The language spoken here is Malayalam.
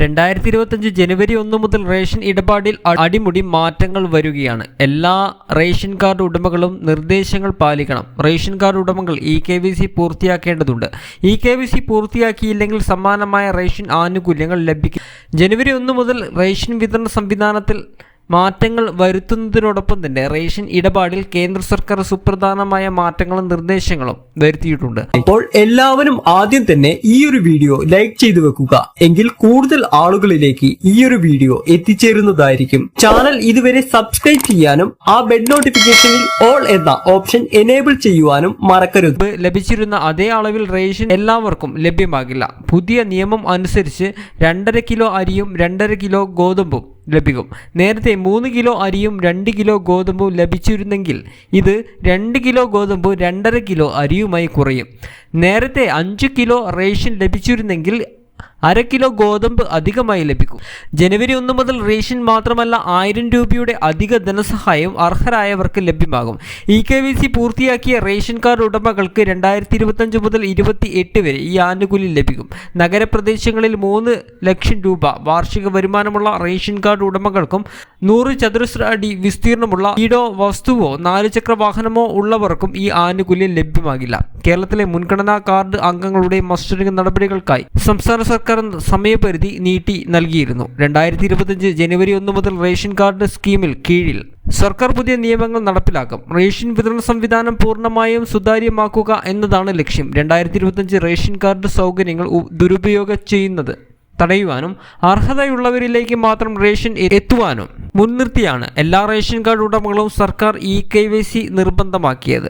രണ്ടായിരത്തി ഇരുപത്തഞ്ച് ജനുവരി ഒന്ന് മുതൽ റേഷൻ ഇടപാടിൽ അടിമുടി മാറ്റങ്ങൾ വരികയാണ്. എല്ലാ റേഷൻ കാർഡ് ഉടമകളും നിർദ്ദേശങ്ങൾ പാലിക്കണം. റേഷൻ കാർഡ് ഉടമകൾ ഇ കെ വി സി പൂർത്തിയാക്കേണ്ടതുണ്ട്. ഇ കെ വി സി പൂർത്തിയാക്കിയില്ലെങ്കിൽ സമാനമായ റേഷൻ ആനുകൂല്യങ്ങൾ ലഭിക്കും. ജനുവരി ഒന്ന് മുതൽ റേഷൻ വിതരണ സംവിധാനത്തിൽ മാറ്റങ്ങൾ വരുത്തുന്നതിനോടൊപ്പം തന്നെ റേഷൻ ഇടപാടിൽ കേന്ദ്ര സർക്കാർ സുപ്രധാനമായ മാറ്റങ്ങളും നിർദ്ദേശങ്ങളും വരുത്തിയിട്ടുണ്ട്. അപ്പോൾ എല്ലാവരും ആദ്യം തന്നെ ഈ ഒരു വീഡിയോ ലൈക്ക് ചെയ്തു വെക്കുക. എങ്കിൽ കൂടുതൽ ആളുകളിലേക്ക് ഈ ഒരു വീഡിയോ എത്തിച്ചേരുന്നതായിരിക്കും. ചാനൽ ഇതുവരെ സബ്സ്ക്രൈബ് ചെയ്യാനും ആ ബെഡ് നോട്ടിഫിക്കേഷനിൽ ഓൾ എന്ന ഓപ്ഷൻ എനേബിൾ ചെയ്യുവാനും മറക്കരുത്. ലഭിച്ചിരുന്ന അതേ അളവിൽ റേഷൻ എല്ലാവർക്കും ലഭ്യമാകില്ല. പുതിയ നിയമം അനുസരിച്ച് രണ്ടര കിലോ അരിയും രണ്ടര കിലോ ഗോതമ്പും ലഭിക്കും. നേരത്തെ മൂന്ന് കിലോ അരിയും രണ്ട് കിലോ ഗോതമ്പും ലഭിച്ചിരുന്നെങ്കിൽ ഇത് രണ്ട് കിലോ ഗോതമ്പ് രണ്ടര കിലോ അരിയുമായി കുറയും. നേരത്തെ അഞ്ച് കിലോ റേഷൻ ലഭിച്ചിരുന്നെങ്കിൽ അര കിലോ ഗോതമ്പ് അധികമായി ലഭിക്കും. ജനുവരി ഒന്ന് മുതൽ റേഷൻ മാത്രമല്ല ആയിരം രൂപയുടെ അധിക ധനസഹായം അർഹരായവർക്ക് ലഭ്യമാകും. ഇ കെ വി സി പൂർത്തിയാക്കിയ റേഷൻ കാർഡ് ഉടമകൾക്ക് രണ്ടായിരത്തി ഇരുപത്തഞ്ച് മുതൽ ഇരുപത്തി എട്ട് വരെ ഈ ആനുകൂല്യം ലഭിക്കും. നഗരപ്രദേശങ്ങളിൽ മൂന്ന് ലക്ഷം രൂപ വാർഷിക വരുമാനമുള്ള റേഷൻ കാർഡ് ഉടമകൾക്കും നൂറ് ചതുരശ്ര അടി വിസ്തീർണമുള്ള വീടോ വസ്തുവോ നാലുചക്ര വാഹനമോ ഉള്ളവർക്കും ഈ ആനുകൂല്യം ലഭ്യമാകില്ല. കേരളത്തിലെ മുൻഗണനാ കാർഡ് അംഗങ്ങളുടെ മസ്റ്ററിംഗ് നടപടികൾക്കായി സംസ്ഥാന സർക്കാർ സമയപരിധി നീട്ടി നൽകിയിരുന്നു. രണ്ടായിരത്തി ഇരുപത്തിയഞ്ച് ജനുവരി ഒന്ന് മുതൽ റേഷൻ കാർഡ് സ്കീമിൽ കീഴിൽ. സർക്കാർ പുതിയ നിയമങ്ങൾ നടപ്പിലാക്കും. റേഷൻ വിതരണ സംവിധാനം പൂർണമായും സുതാര്യമാക്കുക എന്നതാണ് ലക്ഷ്യം. രണ്ടായിരത്തി ഇരുപത്തിയഞ്ച് റേഷൻ കാർഡ് സൗകര്യങ്ങൾ ദുരുപയോഗം ചെയ്യുന്നത് തടയുവാനും അർഹതയുള്ളവരിലേക്ക് മാത്രം റേഷൻ എത്തുവാനും മുൻനിർത്തിയാണ് എല്ലാ റേഷൻ കാർഡ് ഉടമകളും സർക്കാർ ഇ കെ നിർബന്ധമാക്കിയത്.